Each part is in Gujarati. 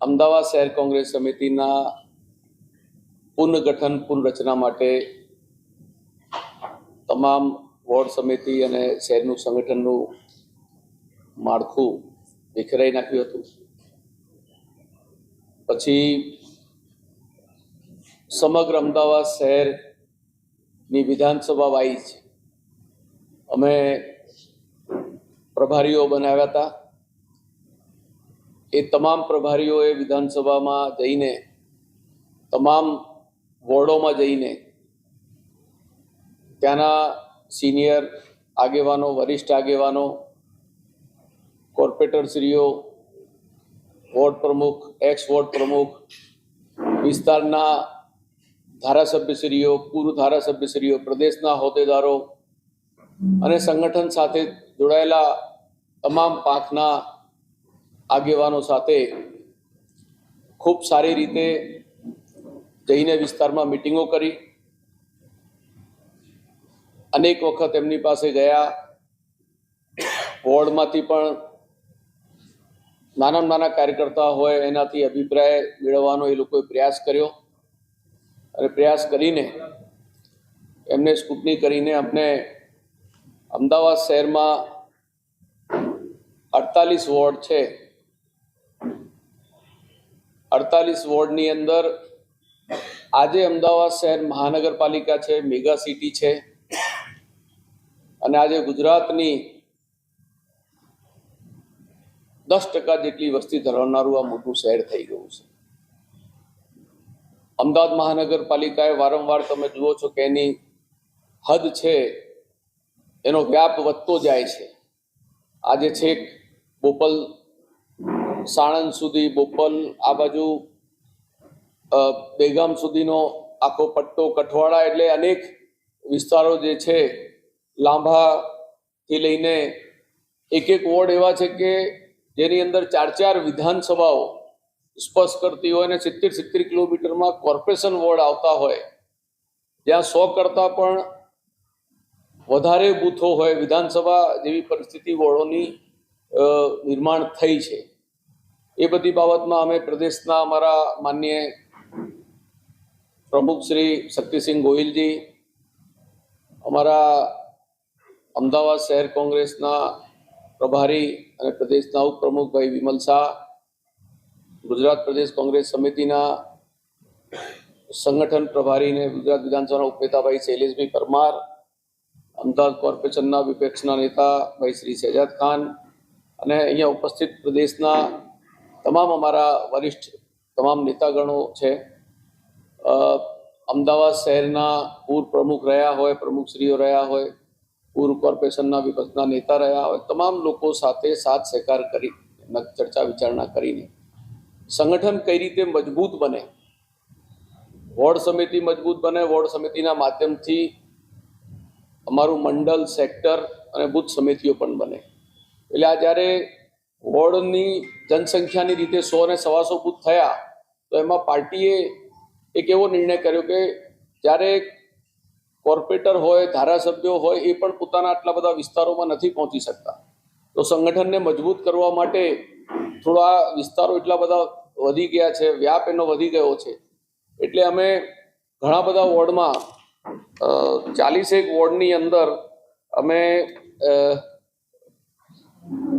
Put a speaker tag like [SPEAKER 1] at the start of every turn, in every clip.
[SPEAKER 1] અમદાવાદ શહેર કોંગ્રેસ સમિતિના પુનર્ગઠન પુનરચના માટે તમામ વોર્ડ સમિતિ અને શહેરનું સંગઠનનું માળખું વિખેરાઈ નાખ્યું હતું. પછી સમગ્ર અમદાવાદ શહેરની વિધાનસભા વાઇઝ અમે પ્રભારીઓ બનાવ્યા હતા. એ તમામ પ્રભારીઓએ વિધાનસભામાં જઈને, તમામ વોર્ડોમાં જઈને, ત્યાંના સિનિયર આગેવાનો, વરિષ્ઠ આગેવાનો, કોર્પોરેટરશ્રીઓ, વોર્ડ પ્રમુખ એક્સ વોર્ડ પ્રમુખ, વિસ્તારના ધારાસભ્યશ્રીઓ, પૂર્વ ધારાસભ્યશ્રીઓ, પ્રદેશના હોદ્દેદારો અને સંગઠન સાથે જોડાયેલા તમામ પાંખના આગેવાનો સાથે ખૂબ સારી રીતે જઈને વિસ્તારમાં મિટિંગો કરી. અનેક વખત એમની પાસે ગયા. વોર્ડમાંથી પણ નાના નાના કાર્યકર્તા હોય એનાથી અભિપ્રાય મેળવવાનો એ લોકોએ પ્રયાસ કર્યો. અને પ્રયાસ કરીને એમને સ્કૂટની કરીને અમને અમદાવાદ શહેરમાં અડતાલીસ વોર્ડ છે. અડતાલીસ વોર્ડની અંદર આજે અમદાવાદ શહેર મહાનગરપાલિકા છે, મેગા સિટી છે અને આજે ગુજરાતની દસ ટકા જેટલી વસ્તી ધરાવનારું આ મોટું શહેર થઈ ગયું છે. અમદાવાદ મહાનગરપાલિકાએ વારંવાર તમે જુઓ છો કે એની હદ છે, એનો વ્યાપ વધતો જાય છે. આજે છેક બોપલ સાણંદ સુધી બોપલ, આ બાજુ બેગામ સુધીનો આખો પટ્ટો, કઠવાડા એટલે અનેક વિસ્તારો જે છે લાંભાથી લઈને એક એક વોર્ડ એવા છે કે જેની અંદર ચાર ચાર વિધાનસભાઓ સ્પર્શ કરતી હોય અને સિત્તેર સિત્તેર કિલોમીટરમાં કોર્પોરેશન વોર્ડ આવતા હોય. જ્યાં સો કરતાં પણ વધારે બૂથો હોય વિધાનસભા જેવી પરિસ્થિતિ વોર્ડોની નિર્માણ થઈ છે. એ બધી બાબતમાં અમે પ્રદેશના અમારા માન્ય પ્રમુખ શ્રી શક્તિસિંહ ગોહિલજી, અમારા અમદાવાદ શહેર કોંગ્રેસના પ્રભારી અને પ્રદેશના ઉપપ્રમુખ ભાઈ વિમલ શાહ, ગુજરાત પ્રદેશ કોંગ્રેસ સમિતિના સંગઠન પ્રભારીને ગુજરાત વિધાનસભાના ઉપનેતાભાઈ શૈલેષભાઈ પરમાર, અમદાવાદ કોર્પોરેશનના વિપક્ષના નેતા ભાઈ શ્રી શહેજાદ ખાન અને અહીંયા ઉપસ્થિત પ્રદેશના તમામ અમારા વરિષ્ઠ, તમામ નેતાગણો છે. અમદાવાદ શહેરના પૂર પ્રમુખ રહ્યા હોય, પ્રમુખશ્રીઓ રહ્યા હોય, પૂર કોર્પોરેશનના વિપક્ષના નેતા રહ્યા હોય, તમામ લોકો સાથે સાથ સહકાર કરી ચર્ચા વિચારણા કરીને. સંગઠન કઈ રીતે મજબૂત બને? વોર્ડ સમિતિ મજબૂત બને? વોર્ડ સમિતિના માધ્યમથી અમારું મંડળ, સેક્ટર અને બુથ સમિતિઓ પણ બને. એટલે આ જ્યારે વોર્ડની જનસંખ્યાની રીતે સો અને સવાસો બુથ થયા, તો એમાં પાર્ટીએ એક એવો નિર્ણય કર્યો કે જ્યારે કોર્પોરેટર હોય, ધારાસભ્યો હોય, એ પણ પોતાના આટલા બધા વિસ્તારોમાં નથી પહોંચી શકતા. તો સંગઠનને મજબૂત કરવા માટે થોડા વિસ્તારો એટલા બધા વધી ગયા છે, વ્યાપ એનો વધી ગયો છે. એટલે અમે ઘણા બધા વોર્ડમાં ચાલીસેક વોર્ડની અંદર અમે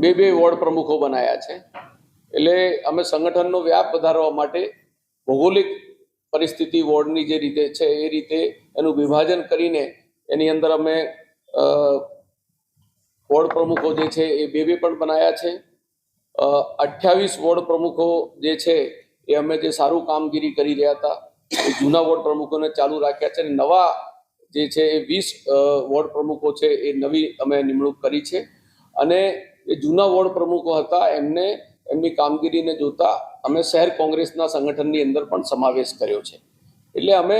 [SPEAKER 1] બે બે વોર્ડ પ્રમુખો બનાવ્યા છે. એટલે અમે સંગઠનનો વ્યાપ વધારવા માટે ભૌગોલિક પરિસ્થિતિ વોર્ડની જે રીતે છે, એ રીતે એનું વિભાજન કરીને એની અંદર અમે વોર્ડ પ્રમુખો જે છે, એ બે બે પણ બનાવ્યા છે. અઠ્યાવીસ વોર્ડ પ્રમુખો જે છે, એ અમે જે સારું કામગીરી કરી રહ્યા હતા, એ જૂના વોર્ડ પ્રમુખોને ચાલુ રાખ્યા છે અને નવા જે છે, એ વીસ વોર્ડ પ્રમુખો છે, એ નવી અમે નિમણૂક કરી છે. અને એ જૂના વોર્ડ પ્રમુખો હતા, એમને એમની કામગીરીને જોતા અમે શહેર કોંગ્રેસના સંગઠનની અંદર પણ સમાવેશ કર્યો છે. એટલે અમે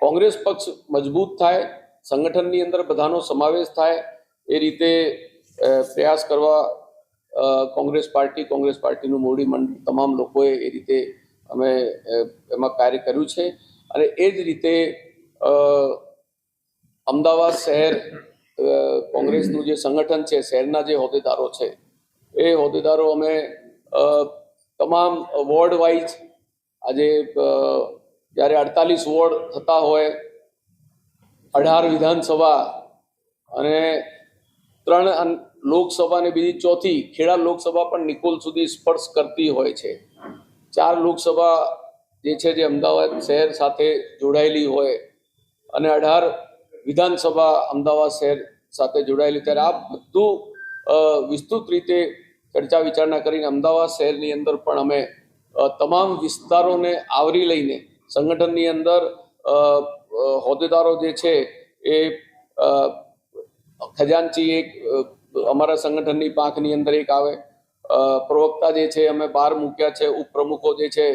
[SPEAKER 1] કોંગ્રેસ પક્ષ મજબૂત થાય, સંગઠનની અંદર બધાનો સમાવેશ થાય, એ રીતે પ્રયાસ કરવા કોંગ્રેસ પાર્ટી, કોંગ્રેસ પાર્ટીનું મોવડી મંડળ તમામ લોકોએ એ રીતે અમે એમાં કાર્ય કર્યું છે. અને એ જ રીતે અમદાવાદ શહેર કોંગ્રેસનું જે સંગઠન છે, શહેરના જે હોદ્દેદારો છે, એ હોદ્દેદારો અમે તમામ વોર્ડ વાઇઝ આજે જ્યારે અડતાલીસ વોર્ડ થતા હોય, અઢાર વિધાનસભા અને ત્રણ લોકસભા અને બીજી ચોથી ખેડા લોકસભા પણ નિકોલ સુધી સ્પર્શ કરતી હોય છે. ચાર લોકસભા જે છે, જે અમદાવાદ શહેર સાથે જોડાયેલી હોય અને અઢાર વિધાનસભા અમદાવાદ શહેર સાથે જોડાયેલી, ત્યારે આ બધું વિસ્તૃત રીતે ચર્ચા વિચારણા કરીને અમદાવાદ શહેરની અંદર પણ અમે તમામ વિસ્તારોને આવરી લઈને સંગઠનની અંદર હોદ્દેદારો જે છે એ ખજાનચી એક અમારા સંગઠનની પાંખની અંદર એક આવે. પ્રવક્તા જે છે, અમે બહાર મૂક્યા છે, ઉપપ્રમુખો જે છે